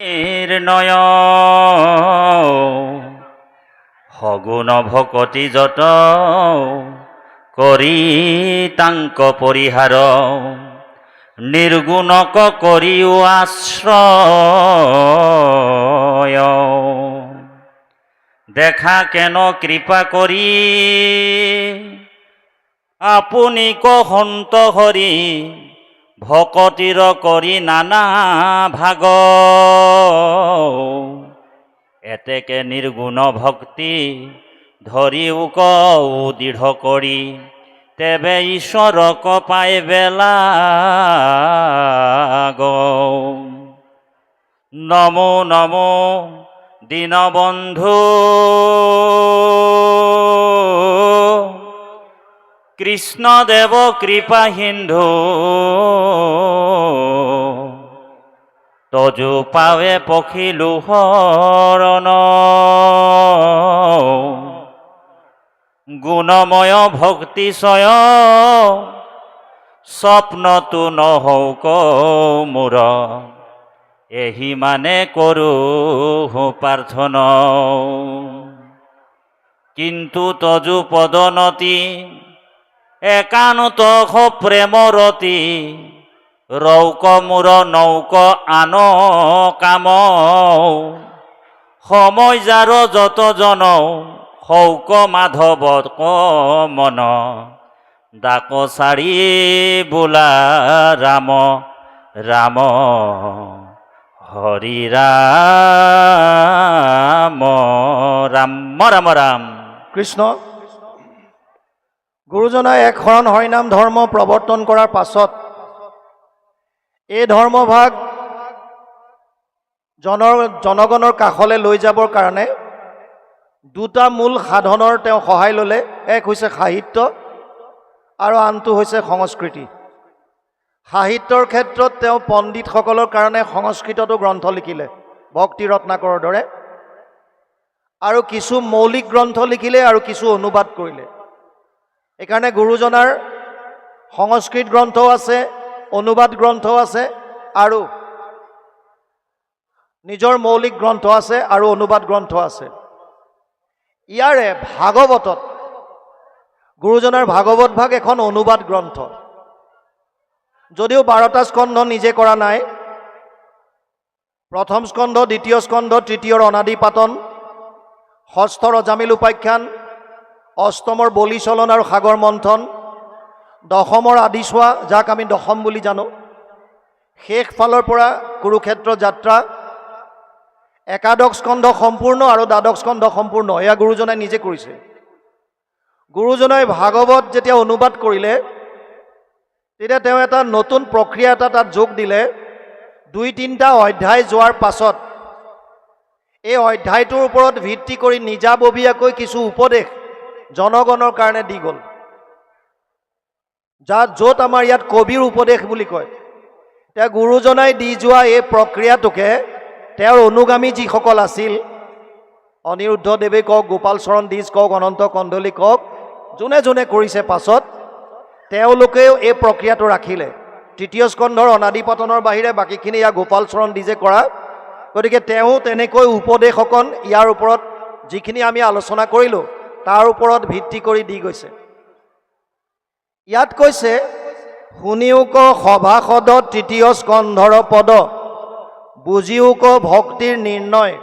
নির্ণয় সগুণ ভকতি যত কৰি তাংক পৰিহাৰ নিৰ্গুণক কৰিও আশ্ৰয় দেখা কেন কৃপা কৰি আপুনি কহন্ত হৰি ভকতিৰ কৰি নানা ভাগ। এতেকে নিৰ্গুণ ভক্তি ধৰিও কওঁ দৃঢ় কৰি তেবে ঈশ্বৰক পাই বেলা নমো নমো, দীনবন্ধু। কৃষ্ণদেৱ কৃপা সিন্ধু তজু পাৱে পখিলো শৰণ গুণময় ভক্তিশয় স্বপ্নটো নহৌক মোৰ এহি মানে কৰোঁ প্ৰাৰ্থনা। কিন্তু তজু পদনতি একান্ত প্ৰেমৰতি ৰৌক মূৰ নৌক আন কাম। সময় যাৰ যত জন, শৌক মাধৱ মন। ডাক চাৰি বোলা ৰাম ৰাম, হৰি ৰাম ৰাম ৰাম ৰাম। কৃষ্ণ গুৰুজনাই এক শৰণ হৰিনাম ধৰ্ম প্ৰৱৰ্তন কৰাৰ পাছত এই ধৰ্মভাগ জনৰ জনগণৰ কাষলৈ লৈ যাবৰ কাৰণে দুটা মূল সাধনৰ তেওঁ সহায় ল'লে। এক হৈছে সাহিত্য আৰু আনটো হৈছে সংস্কৃতি। সাহিত্যৰ ক্ষেত্ৰত তেওঁ পণ্ডিতসকলৰ কাৰণে সংস্কৃততো গ্ৰন্থ লিখিলে, ভক্তি ৰত্নাকৰৰ দৰে। আৰু কিছু মৌলিক গ্ৰন্থ লিখিলে আৰু কিছু অনুবাদ কৰিলে। সেইকাৰণে গুৰুজনাৰ সংস্কৃত গ্ৰন্থও আছে, অনুবাদ গ্ৰন্থও আছে, আৰু নিজৰ মৌলিক গ্ৰন্থ আছে আৰু অনুবাদ গ্ৰন্থ আছে। ইয়াৰে ভাগৱতত, গুৰুজনাৰ ভাগৱত ভাগ এখন অনুবাদ গ্ৰন্থ। যদিও বাৰটা স্কন্ধ নিজে কৰা নাই, প্ৰথম স্কন্ধ, দ্বিতীয় স্কন্ধ তৃতীয়ৰ অনাদি পাতন ষষ্ঠৰ অজামিল উপাখ্যান অষ্টমৰ বলিচলন আৰু সাগৰ মন্থন, দশমৰ আদিচোৱা যাক আমি দশম বুলি জানো। শেষ ফালৰ পৰা কুৰুক্ষেত্ৰ যাত্ৰা, একাদশ স্কন্ধ সম্পূৰ্ণ আৰু দ্বাদশ স্কন্ধ সম্পূৰ্ণ। এয়া গুৰুজনাই নিজে কৰিছে। গুৰুজনাই ভাগৱত যেতিয়া অনুবাদ কৰিলে, তেতিয়া তেওঁ এটা নতুন প্ৰক্ৰিয়া এটা তাত যোগ দিলে। দুই, তিনিটা অধ্যায় যোৱাৰ পাছত, এই অধ্যায়টোৰ ওপৰত ভিত্তি কৰি নিজাববীয়াকৈ কিছু উপদেশ জনগণৰ কাৰণে দি গ'ল। যাত য'ত আমাৰ ইয়াত কবিৰ উপদেশ বুলি কয় এতিয়া গুৰুজনাই দি যোৱা এই প্ৰক্ৰিয়াটোকে তেওঁৰ অনুগামী যিসকল আছিল, অনিৰুদ্ধ দেৱে কওক, গোপাল চৰণ দিজ কওক, অনন্ত কণ্ডলী কওক, যোনে যোনে কৰিছে পাছত, তেওঁলোকেও এই প্ৰক্ৰিয়াটো ৰাখিলে। তৃতীয় স্কন্ধৰ অনাদি পতনৰ বাহিৰে বাকীখিনি ইয়াৰ গোপাল চৰণ দিজে কৰা, গতিকে তেওঁ তেনেকৈ উপদেশ অকণ ইয়াৰ ওপৰত যিখিনি আমি আলোচনা কৰিলোঁ তাৰ ওপৰত ভিত্তি কৰি দি গৈছে। ইয়াত কৈছে শুনিওক সভাসদ তৃতীয় স্কন্ধৰ পদ বুজিওক ভক্তিৰ নিৰ্ণয়,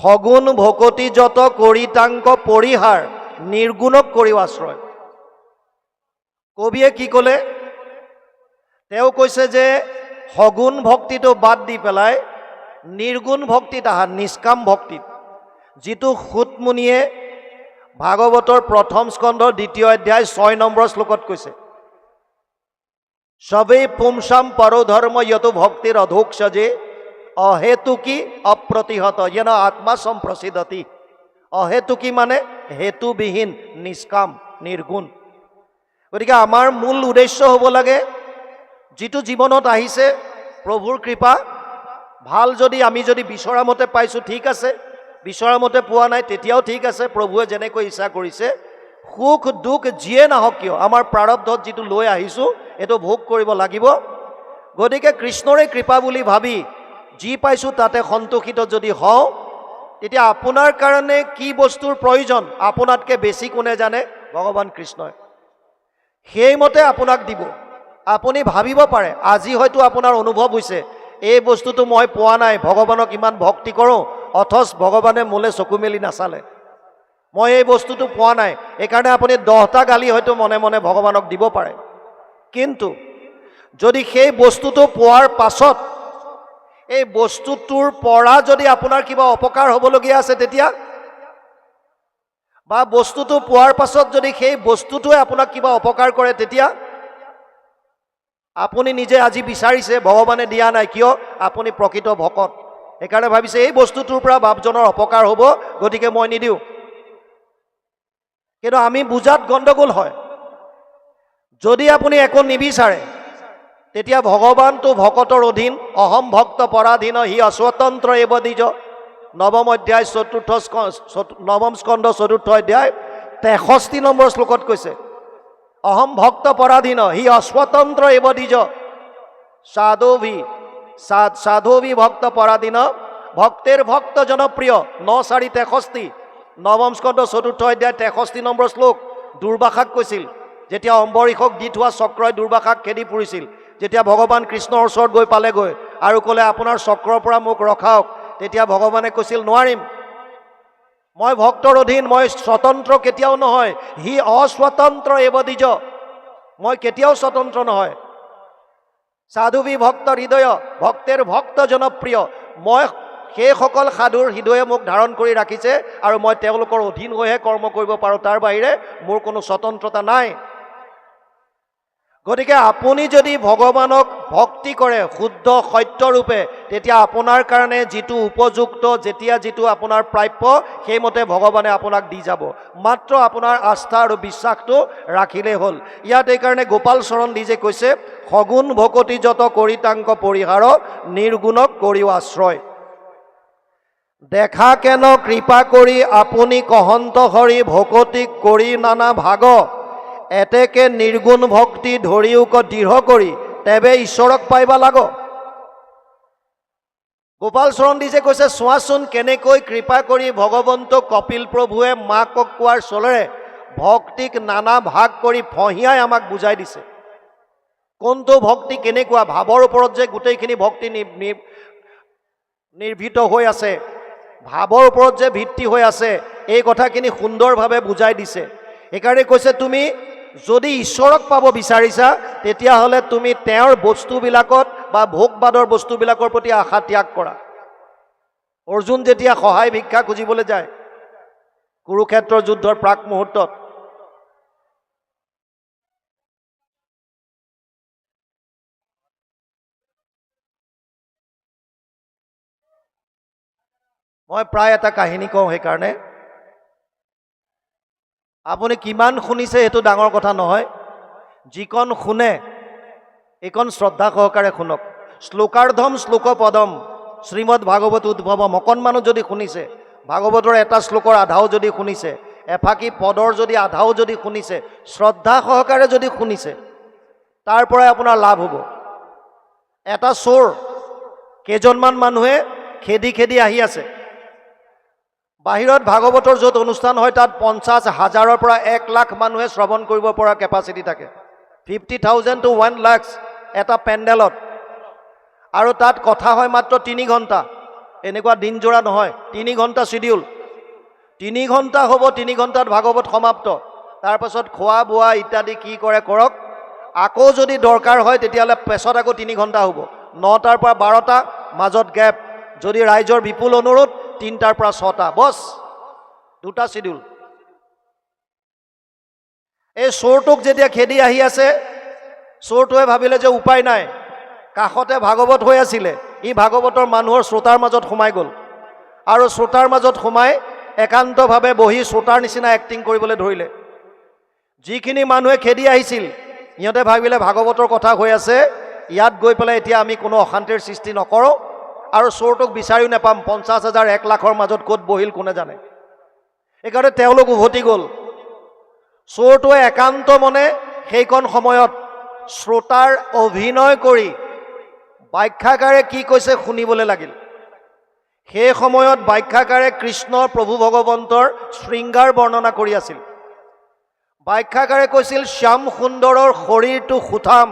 সগুণ ভকতি যত কৰিতাংক পৰিহাৰ, নিৰ্গুণক কৰিও আশ্ৰয়। কবিয়ে কি ক'লে? তেওঁ কৈছে যে, সগুণ ভক্তিটো বাদ দি পেলাই, নিৰ্গুণ ভক্তিত আহা নিষ্কাম ভক্তিত, যিটো সুতমুনিয়ে ভাগৱতৰ প্ৰথম স্কন্ধৰ দ্বিতীয় অধ্যায় ছয় নম্বৰ শ্লোকত কৈছে সবেই পুংসাম পরধর্ম যত ভক্তির অধোক সজে অহেতুকি অপ্রতিহত যেন আত্মা সম্প্রসিদ্ধতি অহেতুকি মানে? হেতুবিহীন, নিষ্কাম, নিৰ্গুণ। গতিকে আমাৰ মূল উদ্দেশ্য হ'ব লাগে, যিটো জীৱনত আহিছে, প্ৰভুৰ কৃপা। ভালো যদি আমি যদি বিচৰা মতে পাইছোঁ, ঠিক আছে। বিচৰা মতে পোৱা নাই, তেতিয়াও ঠিক আছে, প্ৰভুৱে যেনেকৈ ইচ্ছা কৰিছে, সুখ, দুখ যিয়ে নাহক কিয়, আমাৰ প্ৰাৰব্ধত যিটো লৈ আহিছোঁ, এইটো ভোগ কৰিব লাগিব। গতিকে কৃষ্ণৰে কৃপা বুলি ভাবি যি পাইছোঁ তাতে সন্তোষিত যদি হওঁ, তেতিয়া আপোনাৰ কাৰণে কি বস্তুৰ প্ৰয়োজন, আপোনাতকৈ বেছি কোনে জানে? ভগৱান কৃষ্ণই। সেইমতে আপোনাক দিব। আপুনি ভাবিব পাৰে, আজি হয়তো আপোনাৰ অনুভৱ হৈছে, এই বস্তুটো মই পোৱা নাই, ভগৱানক ইমান ভক্তি কৰোঁ অথচ ভগৱানে মোলৈ চকু মেলি নাচালে। মই এই বস্তুটো পোৱা নাই সেইকাৰণে আপুনি দহটা গালি হয়তো মনে মনে ভগৱানক দিব পাৰে। কিন্তু যদি সেই বস্তুটো পোৱাৰ পাছত, এই বস্তুটোৰ পৰা যদি আপোনাৰ কিবা অপকাৰ হ'বলগীয়া আছে তেতিয়া, বা বস্তুটো পোৱাৰ পাছত যদি সেই বস্তুটোৱে আপোনাক কিবা অপকাৰ কৰে তেতিয়া, আপুনি নিজে আজি বিচাৰিছে, ভগৱানে দিয়া নাই, কিয়? আপুনি প্ৰকৃত ভকত। সেইকাৰণে ভাবিছে, এই বস্তুটোৰ পৰা বাপজনৰ অপকাৰ হ'ব, গতিকে মই নিদিওঁ। কিন্তু আমি বুজাত গণ্ডগোল হয়। যদি আপুনি একো নিবিচাৰে, তেতিয়া ভগৱানটো ভকতৰ অধীন, অহম ভক্ত পৰাধীন, সি অস্বতন্ত্ৰ এব দ্বিজ। নৱম অধ্যায় চতুৰ্থ নৱম স্কন্ধ চতুৰ্থ অধ্যায়, তেষষ্ঠি নম্বৰ শ্লোকত কৈছে, অহম ভক্ত পৰাধীন, সি অস্বতন্ত্ৰ এব দ্বিজ। সাধুভি সা- সাধুভি ভক্ত পৰাধীন ভক্তেৰ ভক্ত জনপ্ৰিয় ন চাৰি তেষষ্ঠি নৱম স্কন্ধ চতুৰ্থ অধ্যায় তেষষ্ঠি নম্বৰ শ্লোক দুৰ্বাসাক কৈছিল। যেতিয়া অম্বৰীষক দি থোৱা চক্ৰই দুৰ্বাসাক খেদি ফুৰিছিল যেতিয়া ভগৱান কৃষ্ণৰ ওচৰত গৈ পালেগৈ আৰু ক'লে, আপোনাৰ চক্ৰৰ পৰা মোক ৰখাওক তেতিয়া ভগৱানে কৈছিল, নোৱাৰিম। মই ভক্তৰ অধীন মই স্বতন্ত্ৰ কেতিয়াও নহয়। সি অস্বতন্ত্ৰ এব মই কেতিয়াও স্বতন্ত্ৰ নহয়। সাধুবি ভক্ত হৃদয়, ভক্তের ভক্ত জনপ্ৰিয়। মই সেইসকল সাধুৰ হৃদয়ে মোক ধাৰণ কৰি ৰাখিছে আৰু মই তেওঁলোকৰ অধীন হৈহে কৰ্ম কৰিব পাৰোঁ। তাৰ বাহিৰে মোৰ কোনো স্বতন্ত্ৰতা নাই। গতিকে আপুনি যদি ভগৱানক ভক্তি কৰে, শুদ্ধ সত্যৰূপে তেতিয়া আপোনাৰ কাৰণে যিটো উপযুক্ত, যেতিয়া যিটো আপোনাৰ প্ৰাপ্য, সেইমতে ভগৱানে আপোনাক দি যাব। মাত্ৰ আপোনাৰ আস্থা আৰু বিশ্বাসটো ৰাখিলেই হ'ল। ইয়াত এইকাৰণে গোপাল চৰণ দিজে কৈছে, সগুণ ভকতি যত কৰিতাংক পৰিহাৰ, নিৰ্গুণক কৰিও আশ্ৰয়। দেখা কেন কৃপা কৰি আপুনি কহন্ত হৰি ভকতিক কৰি নানা ভাগ। এতেকে নিৰ্গুণ ভক্তি ধৰিওক দৃঢ় কৰি, তেবে ঈশ্বৰক পাইবা লাগ। গোপাল দিছে কৈছে, চোৱাচোন কেনেকৈ কৃপা কৰি ভগৱন্ত কপিল প্ৰভুৱে মাকক কোৱাৰ চলেৰে ভক্তিক নানা ভাগ কৰি ফঁহিয়াই আমাক বুজাই দিছে। কোনটো ভক্তি কেনেকুৱা, ভাৱৰ ওপৰত যে গোটেইখিনি ভক্তি নিৰ্ভীত হৈ আছে, ভাৱৰ ওপৰত যে ভিত্তি হৈ আছে, এই কথাখিনি সুন্দৰভাৱে বুজাই দিছে। সেইকাৰণে কৈছে, তুমি যদি ঈশ্বৰক পাব বিচাৰিছা তেতিয়াহ'লে তুমি তেওঁৰ বস্তুবিলাকত বা ভোগবাদৰ বস্তুবিলাকৰ প্ৰতি আশা ত্যাগ কৰা। অৰ্জুন যেতিয়া সহায় ভিক্ষা খুজিবলৈ যায় কুৰুক্ষেত্ৰৰ যুদ্ধৰ প্ৰাক মুহূৰ্তত মই প্ৰায় এটা কাহিনী কওঁ সেইকাৰণে। আপুনি কিমান শুনিছে সেইটো ডাঙৰ কথা নহয়। যিকণ শুনে, এইকণ শ্ৰদ্ধা সহকাৰে শুনক। শ্লোকাৰ্ধম শ্লোক পদম শ্ৰীমদ ভাগৱত উদ্ভৱম। অকণমানো যদি শুনিছে, ভাগৱতৰ এটা শ্লোকৰ আধাও যদি শুনিছে, এফাকি পদৰ যদি আধাও যদি শুনিছে, শ্ৰদ্ধা সহকাৰে যদি শুনিছে, তাৰ পৰাই আপোনাৰ লাভ হ'ব। এটা চোৰ, কেইজনমান মানুহে খেদি খেদি আহি আছে। বাহিৰত ভাগৱতৰ য'ত অনুষ্ঠান হয়, তাত পঞ্চাছ হাজাৰৰ পৰা এক লাখ মানুহে শ্ৰৱণ কৰিব পৰা কেপাচিটি থাকে। Fifty thousand to one lakhs এটা পেণ্ডেলত। আৰু তাত কথা হয় মাত্ৰ তিনি ঘণ্টা। এনেকুৱা দিনজোৰা নহয়, তিনি ঘণ্টা চিডিউল তিনি ঘণ্টা হ'ব, তিনি ঘণ্টাত ভাগৱত সমাপ্ত। তাৰপাছত খোৱা বোৱা ইত্যাদি কি কৰে কৰক। আকৌ যদি দৰকাৰ হয়, তেতিয়াহ'লে পেছত আকৌ তিনি ঘণ্টা হ'ব। নটাৰ পৰা বাৰটা, মাজত গেপ যদি ৰাইজৰ বিপুল অনুৰোধ তিনিটাৰ পৰা ছটা। বছ, দুটা চিডিউল এই চোৰটোক যেতিয়া খেদি আহি আছে, চোৰটোৱে ভাবিলে যে উপায় নাই। কাষতে ভাগৱত হৈ আছিলে। ই ভাগৱতৰ মানুহৰ শ্ৰোতাৰ মাজত সোমাই গ'ল। আৰু শ্ৰোতাৰ মাজত সোমাই একান্তভাৱে বহি শ্ৰোতাৰ নিচিনা এক্টিং কৰিবলৈ ধৰিলে। যিখিনি মানুহে খেদি আহিছিল, সিহঁতে ভাবিলে ভাগৱতৰ কথা হৈ আছে। ইয়াত গৈ পেলাই এতিয়া আমি কোনো অশান্তিৰ সৃষ্টি নকৰোঁ। আৰু চোৰটোক বিচাৰিও নাপাম, পঞ্চাছ হাজাৰ, এক লাখৰ মাজত ক'ত বহিল, কোনে জানে? সেইকাৰণে তেওঁলোক উভতি গ'ল। চোৰটোৱে একান্ত মনে সেইকণ সময়ত শ্ৰোতাৰ অভিনয় কৰি ব্যাখ্যাকাৰে কি কৈছে শুনিবলৈ লাগিল। সেই সময়ত ব্যাখ্যাকাৰে কৃষ্ণ প্ৰভু ভগৱন্তৰ শৃংগাৰ বৰ্ণনা কৰি আছিল। ব্যাখ্যাকাৰে কৈছিল, শ্যাম সুন্দৰৰ শৰীৰটো সুঠাম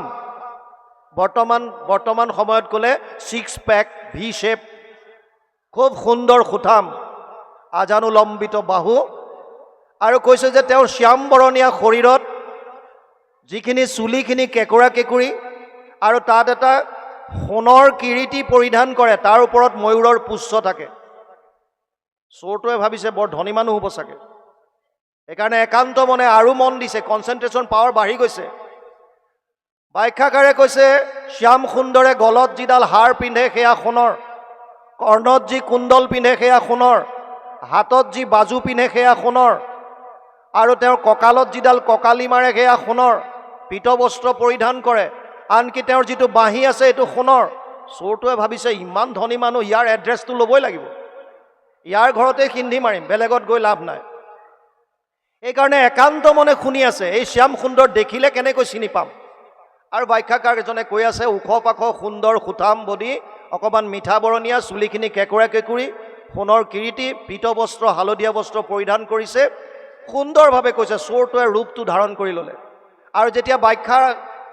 বৰ্তমান বৰ্তমান সময়ত ক'লে ছিক্স পেক ভি শ্বেপ খুব সুন্দৰ সুঠাম, আজানুলম্বিত বাহু। আৰু কৈছে যে তেওঁৰ শ্যাম বৰণীয়া শৰীৰত যিখিনি চুলিখিনি কেঁকুৰা কেঁকুৰি আৰু তাত এটা সোণৰ কিৰীটি পৰিধান কৰে, তাৰ ওপৰত ময়ূৰৰ পুচ্ছ থাকে। চোৰটোৱে ভাবিছে, বৰ ধনী মানুহ হ'ব চাগে। সেইকাৰণে একান্ত মনে আৰু মন দিছে কনচেনট্ৰেশ্যন পাৱাৰ বাঢ়ি গৈছে। ব্যাখ্যাকাৰে কৈছে, শ্যাম সুন্দৰে গলত যিডাল হাৰ পিন্ধে সেয়া সোণৰ, কৰ্ণত যি কুণ্ডল পিন্ধে সেয়া সোণৰ, হাতত যি বাজু পিন্ধে সেয়া সোণৰ, আৰু তেওঁৰ কঁকালত যিডাল কঁকালি মাৰে সেয়া সোণৰ পীত বস্ত্ৰ পৰিধান কৰে, আনকি তেওঁৰ যিটো বাঁহী আছে এইটো সোণৰ, চোৰটোৱে ভাবিছে, ইমান ধনী মানুহ, ইয়াৰ এড্ৰেছটো ল'বই লাগিব। ইয়াৰ ঘৰতে সিন্ধি মাৰিম, বেলেগত গৈ লাভ নাই। সেইকাৰণে একান্ত মনে শুনি আছে, এই শ্যাম সুন্দৰ দেখিলে কেনেকৈ চিনি পাম? আৰু ব্যাখ্যাকাৰ এজনে কৈ আছে, ওখ পাখ, সুন্দৰ সুঠাম বডি অকণমান মিঠা বৰণীয়া, চুলিখিনি কেঁকুৰা কেঁকুৰি, সোণৰ কিৰীটি, পীত বস্ত্ৰ, হালধীয়া বস্ত্ৰ পৰিধান কৰিছে। সুন্দৰভাৱে কৈছে, চোৰটোৱে ৰূপটো ধাৰণ কৰি ল'লে। আৰু যেতিয়া ব্যাখ্যাৰ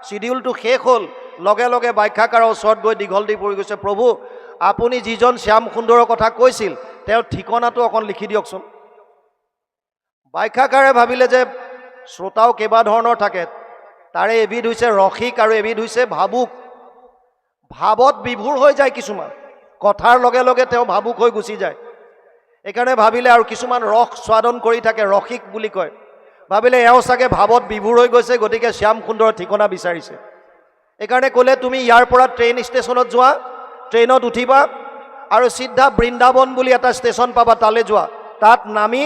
চিডিউলটো শেষ হ'ল, লগে লগে ব্যাখ্যাকাৰৰ ওচৰত গৈ দীঘল দি পৰি গৈছে, প্ৰভু, আপুনি যিজন শ্যাম সুন্দৰৰ কথা কৈছিল, তেওঁৰ ঠিকনাটো অকণ লিখি দিয়কচোন। ব্যাখ্যাকাৰে ভাবিলে যে শ্ৰোতাও কেইবা ধৰণৰ থাকে তাৰে এবিধ হৈছে ৰসিক আৰু এবিধ হৈছে ভাবুক। ভাৱত বিভোৰ হৈ যায় কিছুমান। কথাৰ লগে লগে তেওঁ ভাবুক হৈ গুচি যায়। সেইকাৰণে ভাবিলে আৰু কিছুমান ৰস স্বাদন কৰি থাকে, ৰসিক বুলি কয়। ভাবিলে এওঁ চাগে ভাৱত বিভোৰ হৈ গৈছে, গতিকে শ্যাম সুন্দৰৰ ঠিকনা বিচাৰিছে। সেইকাৰণে ক'লে, তুমি ইয়াৰ পৰা ট্ৰেইন ষ্টেচনত যোৱা, ট্ৰেইনত উঠিবা আৰু চিধা বৃন্দাবন বুলি এটা ষ্টেচন পাবা, তালৈ যোৱা। তাত নামি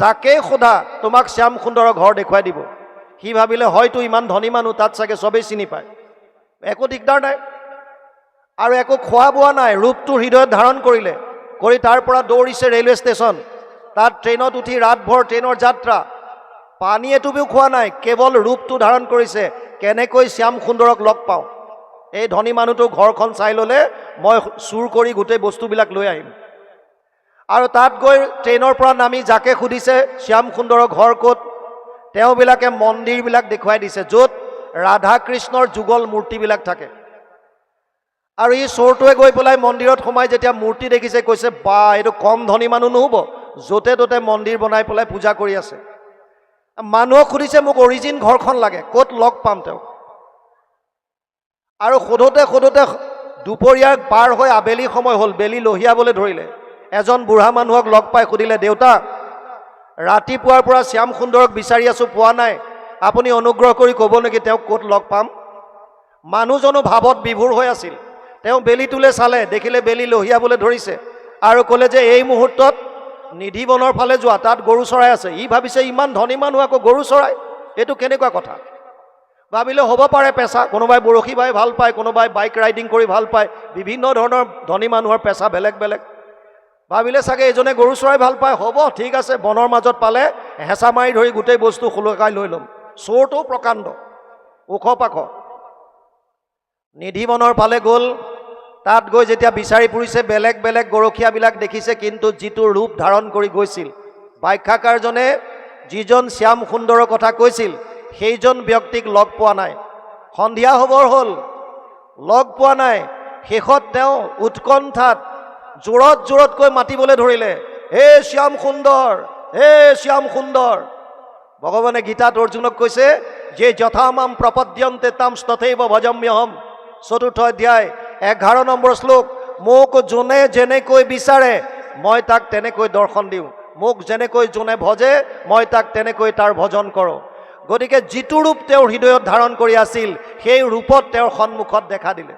যাকেই সোধা, তোমাক শ্যাম সুন্দৰৰ ঘৰ দেখুৱাই দিব। সি ভাবিলে হয়তো ইমান ধনী মানুহ, তাত চাগে চবেই চিনি পায়। একো দিগদাৰ নাই। আৰু একো খোৱা বোৱা নাই, ৰূপটো হৃদয়ত ধাৰণ কৰিলে। কৰি তাৰ পৰা দৌৰিছে ৰেলৱে ষ্টেচন। তাত ট্ৰেইনত উঠি ৰাতভৰ ট্ৰেইনৰ যাত্ৰা। পানী এটুপিও খোৱা নাই, কেৱল ৰূপটো ধাৰণ কৰিছে, কেনেকৈ শ্যাম সুন্দৰক লগ পাওঁ। এই ধনী মানুহটো ঘৰখন চাই ল'লে মই চুৰ কৰি গোটেই বস্তুবিলাক লৈ আহিম। আৰু তাত গৈ ট্ৰেইনৰ পৰা নামি যাকে সুধিছে, শ্যাম সুন্দৰৰ ঘৰ ক'ত? তেওঁবিলাকে মন্দিৰবিলাক দেখুৱাই দিছে, য'ত ৰাধা কৃষ্ণৰ যুগল মূৰ্তিবিলাক থাকে। আৰু ই চোৰটোৱে গৈ পেলাই মন্দিৰত সোমাই যেতিয়া মূৰ্তি দেখিছে, কৈছে, বা, এইটো কম ধনী মানুহ নহ'ব, য'তে ত'তে মন্দিৰ বনাই পেলাই পূজা কৰি আছে। মানুহক সুধিছে, মোক অৰিজিন ঘৰখন লাগে, ক'ত লগ পাম তেওঁক? আৰু সোধোতে সোধোতে দুপৰীয়াৰ পাৰ হৈ আবেলি সময় হ'ল, বেলি লহিয়াবলৈ ধৰিলে। এজন বুঢ়া মানুহক লগ পাই সুধিলে, দেউতা ৰাতিপুৱাৰ পৰা শ্যাম সুন্দৰক বিচাৰি আছোঁ পোৱা নাই। আপুনি অনুগ্ৰহ কৰি ক'ব নেকি তেওঁক ক'ত লগ পাম? মানুহজনো ভাৱত বিভোৰ হৈ আছিল। তেওঁ বেলিটোলৈ চালে দেখিলে বেলি লহিয়াবলৈ ধৰিছে আৰু ক'লে যে এই মুহূৰ্তত নিধিবনৰ ফালে যোৱা তাত গৰু চৰাই আছে। ই ভাবিছে ইমান ধনী মানুহ আকৌ গৰু চৰাই এইটো কেনেকুৱা কথা? ভাবিলে হ'ব পাৰে পেচা। কোনোবাই বৰশী বাই ভাল পায় কোনোবাই বাইক ৰাইডিং কৰি ভাল পায়। বিভিন্ন ধৰণৰ ধনী মানুহৰ পেচা বেলেগ বেলেগ। ভাবিলে চাগে এইজনে গৰু চৰাই ভালো পায়। হ'ব, ঠিক আছে, বনৰ মাজত পালে হেঁচা মাৰি ধৰি গোটেই বস্তু সুলকাই লৈ ল'ম। চোৰটো প্ৰকাণ্ড। ওখ পাখ। নিধিবনৰ ফালে গ'ল। তাত গৈ যেতিয়া বিচাৰি ফুৰিছে, বেলেগ বেলেগ গৰখীয়াবিলাক দেখিছে, কিন্তু যিটো ৰূপ ধাৰণ কৰি গৈছিল। ব্যাখ্যাকাৰজনে যিজন শ্যাম সুন্দৰৰ কথা কৈছিল, সেইজন ব্যক্তিক লগ পোৱা নাই। সন্ধিয়া হ'বৰ হ'ল। লগ পোৱা নাই। শেষত তেওঁ উৎকণ্ঠাত জোৰত জোৰতকৈ মাতিবলৈ ধৰিলে, হে শ্যাম সুন্দৰ, হে শ্যাম সুন্দৰ। ভগৱানে গীতাত অৰ্জুনক কৈছে, যে যথামাম প্ৰপদ্যন্তে তাম তথৈব ভজম্যহম। চতুৰ্থ অধ্যায়, এঘাৰ নম্বৰ শ্লোক, মোক যোনে যেনেকৈ বিচাৰে, মই তাক তেনেকৈ দৰ্শন দিওঁ। মোক যেনেকৈ যোনে ভজে, মই তাক তেনেকৈ তাৰ ভজন কৰোঁ। গতিকে যিটো ৰূপ তেওঁৰ হৃদয়ত ধাৰণ কৰি আছিল, সেই ৰূপত তেওঁৰ সন্মুখত দেখা দিলে।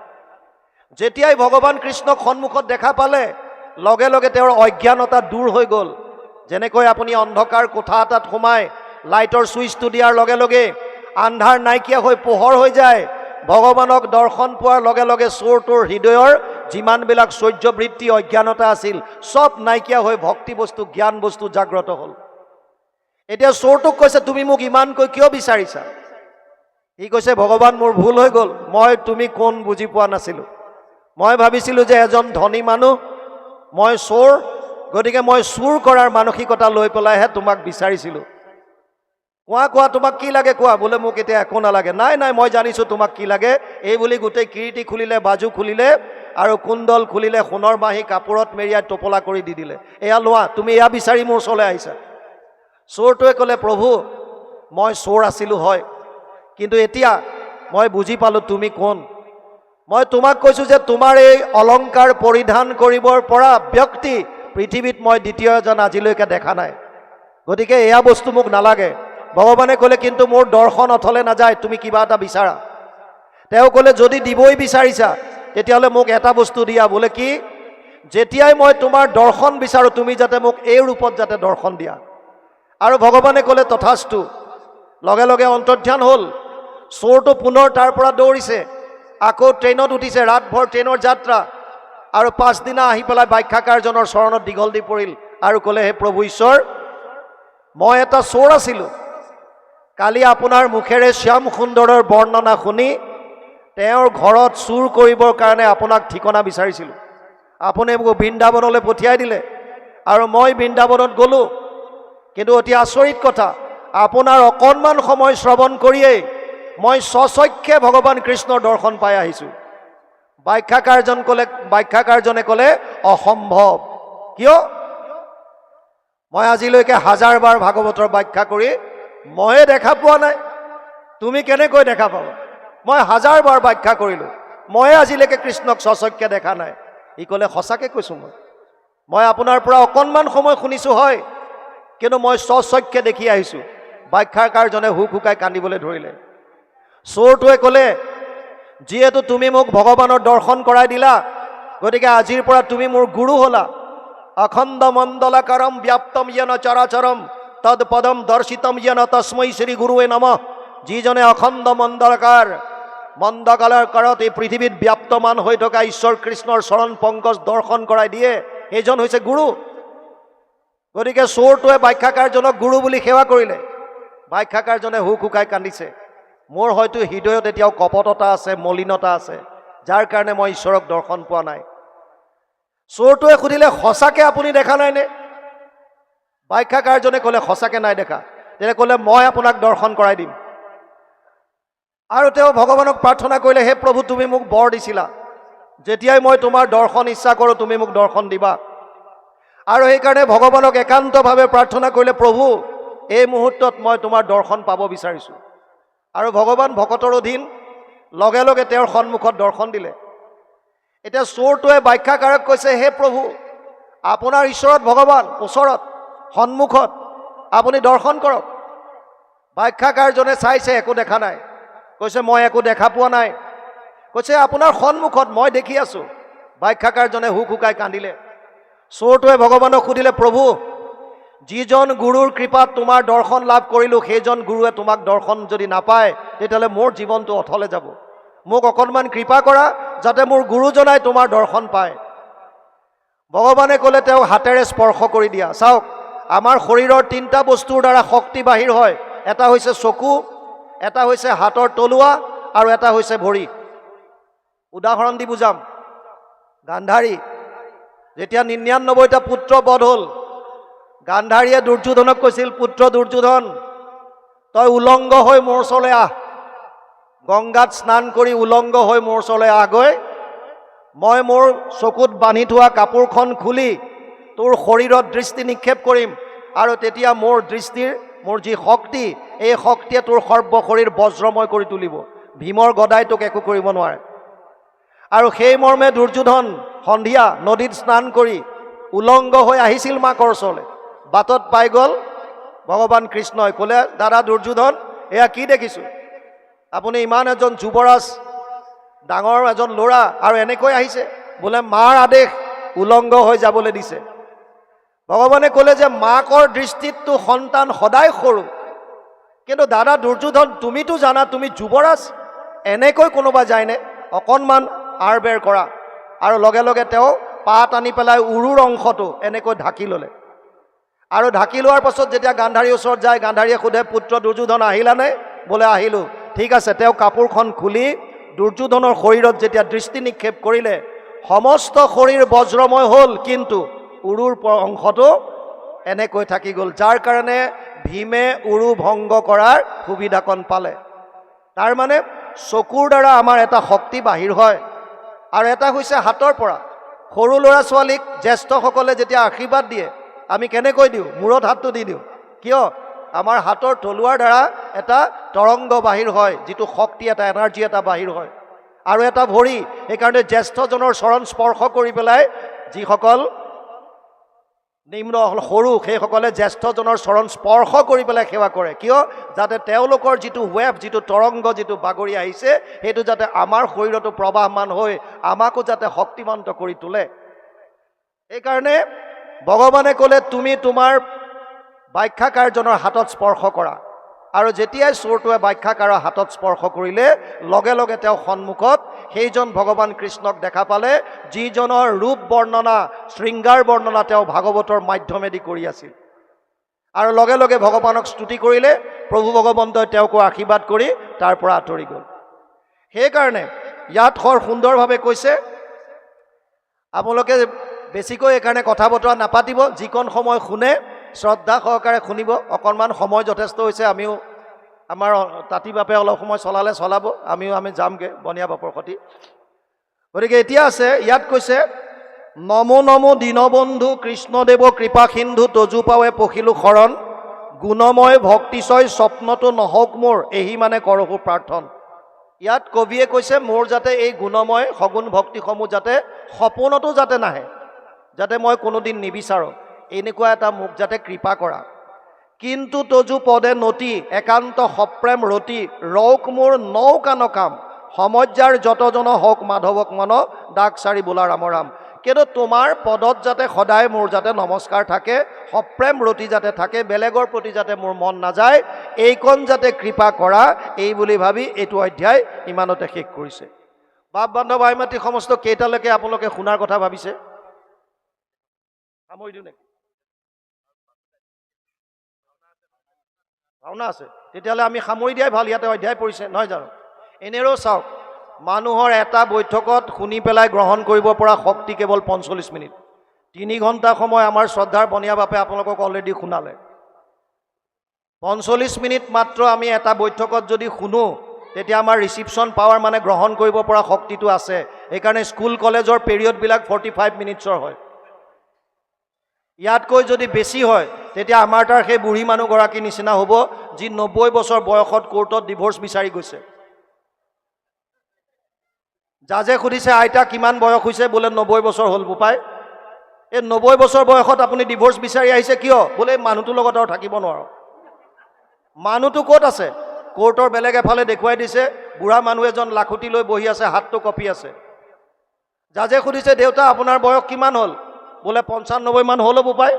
যেতিয়াই ভগৱান কৃষ্ণক সন্মুখত দেখা পালে, লগে লগে তেওঁৰ অজ্ঞানতা দূৰ হৈ গ'ল। যেনেকৈ আপুনি অন্ধকাৰ কোঠা এটাত সোমাই, লাইটৰ ছুইচটো দিয়াৰ লগে লগে আন্ধাৰ নাইকিয়া হৈ পোহৰ হৈ যায়, ভগৱানক দৰ্শন পোৱাৰ লগে লগে চোৰটোৰ হৃদয়ৰ যিমানবিলাক চৰ্যবৃত্তি অজ্ঞানতা আছিল, চব নাইকিয়া হৈ ভক্তি বস্তু জ্ঞান বস্তু জাগ্ৰত হ'ল। এতিয়া চোৰটোক কৈছে, তুমি মোক ইমানকৈ কিয় বিচাৰিছা? সি কৈছে, ভগৱান, মোৰ ভুল হৈ গ'ল। মই, তুমি কোন বুজি পোৱা নাছিলোঁ? মই ভাবিছিলোঁ যে এজন ধনী মানুহ, মই চোৰ, গতিকে মই চুৰ কৰাৰ মানসিকতা লৈ পেলাইহে তোমাক বিচাৰিছিলোঁ। কোৱা কোৱা, তোমাক কি লাগে কোৱা? বোলে মোক এতিয়া একো নালাগে। নাই নাই, মই জানিছোঁ তোমাক কি লাগে। এই বুলি গোটেই কিৰিটি খুলিলে, বাজু খুলিলে, আৰু কুণ্ডল খুলিলে, সোণৰ বাঁহী কাপোৰত মেৰিয়াই টোপলা কৰি দি দিলে। এয়া লোৱা, তুমি এয়া বিচাৰি মোৰ ওচৰলৈ আহিছা। চোৰটোৱে ক'লে, প্ৰভু, মই চোৰ আছিলোঁ হয়, কিন্তু এতিয়া মই বুজি পালোঁ তুমি কোন। মই তোমাক কৈছোঁ যে তোমাৰ এই অলংকাৰ পৰিধান কৰিবৰ পৰা ব্যক্তি পৃথিৱীত মই দ্বিতীয় এজন আজিলৈকে দেখা নাই। গতিকে এয়া বস্তু মোক নালাগে। ভগৱানে ক'লে, কিন্তু মোৰ দৰ্শন অথলে নাযায়, তুমি কিবা এটা বিচাৰা। তেওঁ ক'লে, যদি দিবই বিচাৰিছা, তেতিয়াহ'লে মোক এটা বস্তু দিয়া। বোলে, কি? যেতিয়াই মই তোমাৰ দৰ্শন বিচাৰোঁ, তুমি যাতে মোক এই ৰূপত যাতে দৰ্শন দিয়া। আৰু ভগৱানে ক'লে, তথাস্তু, লগে লগে অন্তৰ্ধান হ'ল। চোৰটো পুনৰ তাৰ পৰা দৌৰিছে। আকৌ ট্ৰেইনত উঠিছে, ৰাতভৰ ট্ৰেইনৰ যাত্ৰা। আৰু পাছদিনা আহি পেলাই ব্যাখ্যাকাৰজনৰ চৰণত দীঘল দি পৰিল আৰু ক'লে, হে প্ৰভু ঈশ্বৰ, মই এটা চোৰ আছিলোঁ। কালি আপোনাৰ মুখেৰে শ্যাম সুন্দৰৰ বৰ্ণনা শুনি তেওঁৰ ঘৰত চুৰ কৰিবৰ কাৰণে আপোনাক ঠিকনা বিচাৰিছিলোঁ। আপুনি মোক বৃন্দাবনলৈ পঠিয়াই দিলে আৰু মই বৃন্দাবনত গ'লোঁ। কিন্তু অতি আচৰিত কথা, আপোনাৰ অকণমান সময় শ্ৰৱণ কৰিয়েই মই স্বচক্ষে ভগৱান কৃষ্ণৰ দৰ্শন পাই আহিছোঁ। ব্যাখ্যাকাৰজন ক'লে, ব্যাখ্যাকাৰজনে ক'লে, অসম্ভৱ। কিয়? মই আজিলৈকে হাজাৰ বাৰ ভাগৱতৰ ব্যাখ্যা কৰি ময়ে দেখা পোৱা নাই। তুমি কেনেকৈ দেখা পাবা? মই হাজাৰ বাৰ ব্যাখ্যা কৰিলোঁ। ময়ে আজিলৈকে কৃষ্ণক স্বচক্ষে দেখা নাই। ই ক'লে, সঁচাকৈ কৈছোঁ মই। মই আপোনাৰ পৰা অকণমান সময় শুনিছোঁ হয়, কিন্তু মই স্বচক্ষে দেখি আহিছোঁ। ব্যাখ্যাকাৰজনে হুক হুকাই কান্দিবলৈ ধৰিলে। চোৰটোৱে ক'লে, যিহেতু তুমি মোক ভগৱানৰ দৰ্শন কৰাই দিলা, গতিকে আজিৰ পৰা তুমি মোৰ গুৰু হ'লা। অখণ্ড মণ্ডলাকাৰম ব্যাপ্তম য়েন চৰাচৰম তদ পদম দৰ্শিতম য়েন তস্মৈ শ্ৰী গুৰুৱে নম। যিজনে অখণ্ড মণ্ডলকাৰ মন্দকালৰ কাৰত এই পৃথিৱীত ব্যাপ্তমান হৈ থকা ঈশ্বৰ কৃষ্ণৰ চৰণ পংকজ দৰ্শন কৰাই দিয়ে, সেইজন হৈছে গুৰু। গতিকে চোৰটোৱে ব্যাখ্যাকাৰজনক গুৰু বুলি সেৱা কৰিলে। ব্যাখ্যাকাৰজনে হুক হুকাই কান্দিছে। মোৰ হয়তো হৃদয়ত এতিয়াও কপটতা আছে, মলিনতা আছে, যাৰ কাৰণে মই ঈশ্বৰক দৰ্শন পোৱা নাই। চোৰটোৱে সুধিলে, সঁচাকৈ আপুনি দেখা নাইনে? ব্যাখ্যাকাৰজনে ক'লে, সঁচাকৈ নাই দেখা। তেতিয়া ক'লে, মই আপোনাক দৰ্শন কৰাই দিম। আৰু তেওঁ ভগৱানক প্ৰাৰ্থনা কৰিলে, হে প্ৰভু, তুমি মোক বৰ দিছিলা। যেতিয়াই মই তোমাৰ দৰ্শন ইচ্ছা কৰোঁ, তুমি মোক দৰ্শন দিবা। আৰু সেইকাৰণে ভগৱানক একান্তভাৱে প্ৰাৰ্থনা কৰিলে, প্ৰভু, এই মুহূৰ্তত মই তোমাৰ দৰ্শন পাব বিচাৰিছোঁ। আৰু ভগৱান ভকতৰ অধীন লগে লগে তেওঁৰ সন্মুখত দৰ্শন দিলে। এতিয়া চোৰটোৱে ব্যাখ্যাকাৰক কৈছে হে প্ৰভু আপোনাৰ ঈশ্বৰত ভগৱান ওচৰত সন্মুখত আপুনি দৰ্শন কৰক। ব্যাখ্যাকাৰজনে চাইছে একো দেখা নাই। কৈছে মই একো দেখা পোৱা নাই। কৈছে আপোনাৰ সন্মুখত মই দেখি আছোঁ। ব্যাখ্যাকাৰজনে হুক হুকাই কান্দিলে। চোৰটোৱে ভগৱানক সুধিলে প্ৰভু যিজন গুৰুৰ কৃপাত তোমাৰ দৰ্শন লাভ কৰিলোঁ, সেইজন গুৰুৱে তোমাক দৰ্শন যদি নাপায়, তেতিয়াহ'লে মোৰ জীৱনটো অথলে যাব। মোক অকণমান কৃপা কৰা, যাতে মোৰ গুৰুজনাই তোমাৰ দৰ্শন পায়। ভগৱানে ক'লে, তেওঁ হাতেৰে স্পৰ্শ কৰি দিয়া। চাওক, আমাৰ শৰীৰৰ তিনিটা বস্তুৰ দ্বাৰা শক্তি বাহিৰ হয়। এটা হৈছে চকু, এটা হৈছে হাতৰ তলুৱা, আৰু এটা হৈছে ভৰি। উদাহৰণ দি বুজাম। গান্ধাৰী, যেতিয়া নিন্যানব্বৈটা পুত্ৰ বধ হ'ল গান্ধাৰীয়ে দুৰ্যোধনক কৈছিল, পুত্ৰ দুৰ্যোধন, তই উলংগ হৈ মোৰ ওচৰলৈ আহ। গংগাত স্নান কৰি উলংগ হৈ মোৰ ওচৰলৈ আহগৈ। মই মোৰ চকুত বান্ধি থোৱা কাপোৰখন খুলি তোৰ শৰীৰত দৃষ্টি নিক্ষেপ কৰিম আৰু তেতিয়া মোৰ দৃষ্টিৰ, মোৰ যি শক্তি, এই শক্তিয়ে তোৰ সৰ্ব শৰীৰ বজ্ৰময় কৰি তুলিব। ভীমৰ গদাই তোক একো কৰিব নোৱাৰে। আৰু সেই মৰ্মে দুৰ্যোধন সন্ধিয়া নদীত স্নান কৰি উলংগ হৈ আহিছিল মাকৰ ওচৰলৈ। বাটত পাই গ'ল ভগৱান কৃষ্ণই ক'লে দাদা দুৰ্যোধন এয়া কি দেখিছোঁ? আপুনি ইমান এজন যুৱৰাজ, ডাঙৰ এজন ল'ৰা আৰু এনেকৈ আহিছে, বোলে মাৰ আদেশ উলংগ হৈ যাবলৈ দিছে। ভগৱানে ক'লে যে মাকৰ দৃষ্টিততো সন্তান সদায় সৰু। কিন্তু দাদা দুৰ্যোধন, তুমিতো জানা, তুমি যুৱৰাজ, এনেকৈ কোনোবা যায়নে? অকণমান আৰ বেৰ কৰা। আৰু লগে লগে তেওঁ পাত আনি পেলাই উৰুৰ অংশটো এনেকৈ ঢাকি ল'লে। আৰু ঢাকি লোৱাৰ পাছত যেতিয়া গান্ধাৰীৰ ওচৰত যায় গান্ধাৰীয়ে সোধে পুত্ৰ দুৰ্যোধন আহিলানে বোলে আহিলোঁ। ঠিক আছে। তেওঁ কাপোৰখন খুলি দুৰ্যোধনৰ শৰীৰত যেতিয়া দৃষ্টি নিক্ষেপ কৰিলে সমস্ত শৰীৰ বজ্ৰময় হ'ল কিন্তু উৰুৰ অংশটো এনেকৈ থাকি গ'ল যাৰ কাৰণে ভীমে উৰু ভংগ কৰাৰ সুবিধাকণ পালে। তাৰ মানে চকুৰ দ্বাৰা আমাৰ এটা শক্তি বাহিৰ হয়। আৰু এটা হৈছে হাতৰ পৰা। সৰু ল'ৰা ছোৱালীক জ্যেষ্ঠসকলে যেতিয়া আশীৰ্বাদ দিয়ে আমি কেনেকৈ দিওঁ? মূৰত হাতটো দি দিওঁ। কিয়? আমাৰ হাতৰ তলুৱাৰ দ্বাৰা এটা তৰংগ বাহিৰ হয়, যিটো শক্তি এটা এনাৰ্জি এটা বাহিৰ হয়। আৰু এটা ভৰি, সেইকাৰণে জ্যেষ্ঠজনৰ চৰণ স্পৰ্শ কৰি পেলাই যিসকল নিম্ন সৰু, সেইসকলে জ্যেষ্ঠজনৰ চৰণ স্পৰ্শ কৰি পেলাই সেৱা কৰে। কিয়? যাতে তেওঁলোকৰ যিটো ৱেব যিটো তৰংগ, যিটো বাগৰি আহিছে, সেইটো যাতে আমাৰ শৰীৰতো প্ৰবাহমান হৈ আমাকো যাতে শক্তিমন্ত কৰি তোলে। সেইকাৰণে ভগৱানে ক'লে তুমি তোমাৰ বাখ্যাকাৰজনৰ হাতত স্পৰ্শ কৰা। আৰু যেতিয়াই চোৰটোৱে বাখ্যাকাৰৰ হাতত স্পৰ্শ কৰিলে লগে লগে তেওঁ সন্মুখত সেইজন ভগৱান কৃষ্ণক দেখা পালে যিজনৰ ৰূপ বৰ্ণনা শৃংগাৰ বৰ্ণনা তেওঁ ভাগৱতৰ মাধ্যমেদি কৰি আছিল। আৰু লগে লগে ভগৱানক স্তুতি কৰিলে প্ৰভু ভগৱন্তই তেওঁকো আশীৰ্বাদ কৰি তাৰ পৰা আঁতৰি গ'ল। সেইকাৰণে ইয়াত সৰ সুন্দৰভাৱে কৈছে আপোনালোকে বেছিকৈ এইকাৰণে কথা বতৰা নাপাতিব, যিকণ সময় শুনে শ্ৰদ্ধা সহকাৰে শুনিব, অকণমান সময় যথেষ্ট হৈছে, আমিও আমাৰ তাঁতি বাপে অলপ সময় চলালে চলাব, আমিও আমি যামগৈ বনীয়া বাপৰ সতি। গতিকে এতিয়া আছে, ইয়াত কৈছে, নমো নমো দীনবন্ধু কৃষ্ণদেৱ কৃপা সিন্ধু তজু পখিলো শৰণ, গুণময় ভক্তিচয় স্বপ্নটো নহওক মোৰ, এহি মানে কৰহো প্ৰাৰ্থন। ইয়াত কবিয়ে কৈছে, মোৰ যাতে এই গুণময় সগুণ ভক্তিসমূহ যাতে সপোনতো যাতে নাহে। যাতে মই কোনোদিন নিবিচাৰোঁ। এনেকুৱা এটা মোক যাতে কৃপা কৰা। কিন্তু তজু পদে নতি, একান্ত সপ্ৰেম ৰতি ৰৌক মোৰ নৌকান কাম। সমজ্যাৰ যতজন হওক মাধৱক মন ডাক চাৰি বোলা ৰাম কিন্তু তোমাৰ পদত যাতে সদায় মোৰ যাতে নমস্কাৰ থাকে, সপ্ৰেম ৰতি যাতে থাকে, বেলেগৰ প্ৰতি যাতে মোৰ মন নাযায়, এইকণ যাতে কৃপা কৰা, এই বুলি ভাবি এইটো অধ্যায় ইমানতে শেষ কৰিছে। বাপ বান্ধৱ আই মাতৃ সমস্ত কেইটালৈকে আপোনালোকে শুনাৰ কথা ভাবিছে? সামৰি দিওঁ নেকি? ভাওনা আছে। তেতিয়াহ'লে আমি সামৰি দিয়াই ভাল ইয়াতে অধ্যায় পৰিছে নহয় জানো? এনেৰেও চাওক মানুহৰ এটা বৈঠকত শুনি পেলাই গ্ৰহণ কৰিব পৰা শক্তি কেৱল পঞ্চল্লিছ মিনিট। তিনি ঘণ্টা সময় আমাৰ শ্ৰদ্ধাৰ বনীয়া বাপে আপোনালোকক অলৰেডি শুনালে। পঞ্চল্লিছ মিনিট মাত্ৰ আমি এটা বৈঠকত যদি শুনো তেতিয়া আমাৰ ৰিচিপশ্যন পাৱাৰ মানে গ্ৰহণ কৰিব পৰা শক্তিটো আছে। সেইকাৰণে স্কুল কলেজৰ পিৰিয়ডবিলাক ফৰ্টি ফাইভ মিনিটছৰ হয়। ইয়াতকৈ যদি বেছি হয়, তেতিয়া আমাৰ তাৰ সেই বুঢ়ী মানুহগৰাকীৰ নিচিনা হ'ব, যি নব্বৈ বছৰ বয়সত কোৰ্টত ডিভৰ্চ বিচাৰি গৈছে। জাজে সুধিছে, আইতা কিমান বয়স হৈছে? বোলে, নব্বৈ বছৰ হ'ল বোপাই। এই নব্বৈ বছৰ বয়সত আপুনি ডিভৰ্চ বিচাৰি আহিছে কিয়? বোলে, এই মানুহটোৰ লগত আৰু থাকিব নোৱাৰোঁ। মানুহটো ক'ত আছে? কোৰ্টৰ বেলেগ এফালে দেখুৱাই দিছে, বুঢ়া মানুহ এজন লাখুটি লৈ বহি আছে, হাতটো কঁপি আছে। জাজে সুধিছে, দেউতা, আপোনাৰ বয়স কিমান হ'ল? বোলে পঞ্চান্নব্বৈ মান হ'ল হ'ব পাই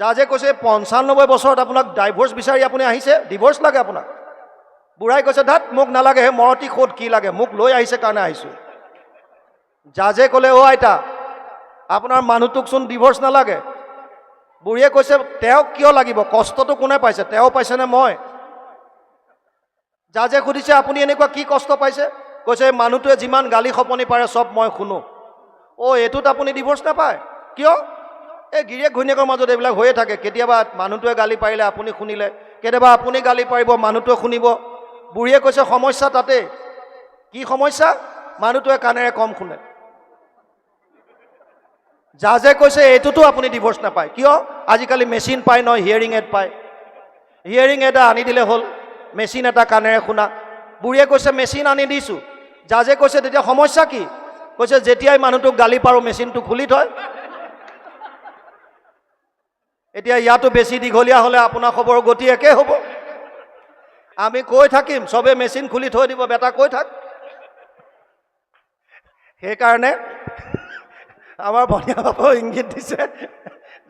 জাজে কৈছে পঞ্চান্নব্বৈ বছৰত আপোনাক ডাইভৰ্চ বিচাৰি আপুনি আহিছে ডিভৰ্চ লাগে আপোনাক। বুঢ়াই কৈছে, ধাত, মোক নালাগে সেই মৰতি ক'ত কি লাগে, মোক লৈ আহিছে কাৰণে আহিছোঁ। জাজে ক'লে, অ' আইতা, আপোনাৰ মানুহটোকচোন ডিভৰ্চ নালাগে। বুঢ়ীয়ে কৈছে, তেওঁক কিয় লাগিব? কষ্টটো কোনে পাইছে? তেওঁ পাইছেনে মই? জাজে সুধিছে, আপুনি এনেকুৱা কি কষ্ট পাইছে? কৈছে "এই মানুহটোৱে যিমান গালি খপনি পাৰে চব মই শুনো। অ' এইটোত আপুনি ডিভৰ্চ নাপায়? কিয়? এই গিৰিয়েক ঘৈণীয়েকৰ মাজত এইবিলাক হৈয়ে থাকে। কেতিয়াবা মানুহটোৱে গালি পাৰিলে আপুনি শুনিলে। কেতিয়াবা আপুনি গালি পাৰিব, মানুহটোৱে শুনিব। বুঢ়ীয়ে কৈছে, সমস্যা তাতেই। কি সমস্যা? মানুহটোৱে কাণেৰে কম শুনে। জাজে কৈছে, এইটোতো আপুনি ডিভৰ্চ নাপায়। কিয়? আজিকালি মেচিন পায় নহয় হিয়াৰিং এড পায়। হিয়াৰিং এটা আনি দিলে হ'ল। মেচিন এটা কাণেৰে শুনা। বুঢ়ীয়ে কৈছে মেচিন আনি দিছোঁ। জাজে কৈছে, তেতিয়া সমস্যা কি? কৈছে যেতিয়াই মানুহটোক গালি পাৰোঁ মেচিনটো খুলি থয়। এতিয়া ইয়াতো বেছি দীঘলীয়া হ'লে আপোনাৰ খবৰ গতি একে হ'ব। আমি কৈ থাকিম চবে মেচিন খুলি থৈ দিব বেটা কৈ থাক। সেইকাৰণে আমাৰ বনীয়া বাবাও ইংগিত দিছে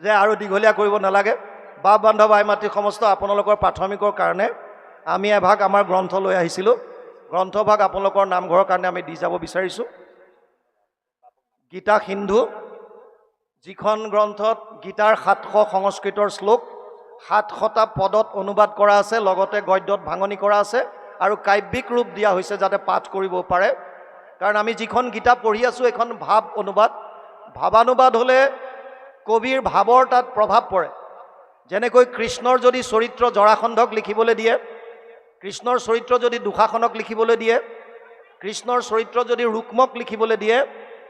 যে আৰু দীঘলীয়া কৰিব নালাগে। বাপ বান্ধৱ আই মাতৃ সমস্ত আপোনালোকৰ প্ৰাথমিকৰ কাৰণে আমি এভাগ আমাৰ গ্ৰন্থ লৈ আহিছিলোঁ। গ্ৰন্থভাগ আপোনালোকৰ নামঘৰৰ কাৰণে আমি দি যাব বিচাৰিছোঁ। গীতা সিন্ধু, যিখন গ্ৰন্থত গীতাৰ সাতশ সংস্কৃতৰ শ্লোক, সাতশটা পদত অনুবাদ কৰা আছে, লগতে গদ্যত ভাঙনি কৰা আছে আৰু কাব্যিক ৰূপ দিয়া হৈছে যাতে পাঠ কৰিব পাৰে। কাৰণ আমি যিখন গীতা পঢ়ি আছোঁ এখন ভাৱ অনুবাদ। ভাৱানুবাদ হ'লে কবিৰ ভাৱৰ তাত প্ৰভাৱ পৰে। যেনেকৈ কৃষ্ণৰ যদি চৰিত্ৰ জৰাসন্ধক লিখিবলৈ দিয়ে, কৃষ্ণৰ চৰিত্ৰ যদি দুশাসনক লিখিবলৈ দিয়ে, কৃষ্ণৰ চৰিত্ৰ যদি ৰুক্মক লিখিবলৈ দিয়ে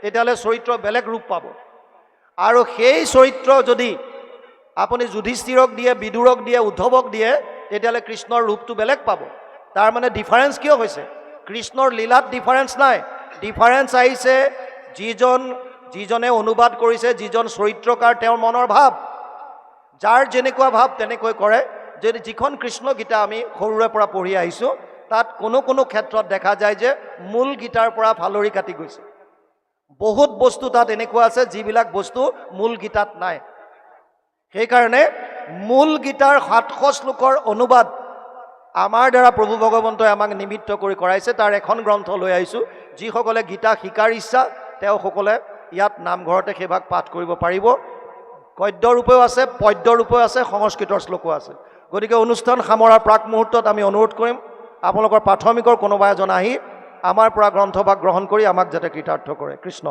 তেতিয়াহ'লে চৰিত্ৰ বেলেগ ৰূপ পাব। আৰু সেই চৰিত্ৰ যদি আপুনি যুধিষ্ঠিৰক দিয়ে, বিদুৰক দিয়ে, উদ্ধৱক দিয়ে, তেতিয়াহ'লে কৃষ্ণৰ ৰূপটো বেলেগ পাব। তাৰ মানে ডিফাৰেঞ্চ কিয় হৈছে? কৃষ্ণৰ লীলাত ডিফাৰেঞ্চ নাই। ডিফাৰেঞ্চ আহিছে যিজন, যিজনে অনুবাদ কৰিছে, যিজন চৰিত্ৰকাৰ, তেওঁৰ মনৰ ভাৱ। যাৰ যেনেকুৱা ভাৱ তেনেকৈ কৰে। যদি যিখন কৃষ্ণ গীতা আমি সৰুৰে পৰা পঢ়ি আহিছোঁ, তাত কোনো কোনো ক্ষেত্ৰত দেখা যায় যে মূল গীতাৰ পৰা ফালৰি কাটি গৈছে। বহুত বস্তু তাত এনেকুৱা আছে যিবিলাক বস্তু মূল গীতাত নাই। সেইকাৰণে মূল গীতাৰ সাতশ শ্লোকৰ অনুবাদ আমাৰ দ্বাৰা প্ৰভু ভগৱন্তই আমাক নিমিত্ত কৰি কৰাইছে, তাৰ এখন গ্ৰন্থ লৈ আহিছোঁ। যিসকলে গীতা শিকাৰ ইচ্ছা, তেওঁসকলে ইয়াত নামঘৰতে সেইভাগ পাঠ কৰিব পাৰিব। গদ্যৰূপেও আছে পদ্যৰূপেও আছে, সংস্কৃতৰ শ্লোকো আছে। গতিকে অনুষ্ঠান সামৰাৰ প্ৰাক মুহূৰ্তত আমি অনুৰোধ কৰিম, আপোনালোকৰ প্ৰাথমিকৰ কোনোবা এজন আহি আমাৰ পৰা গ্ৰন্থভাগ গ্ৰহণ কৰি আমাক যাতে কৃতাৰ্থ কৰে। কৃষ্ণ।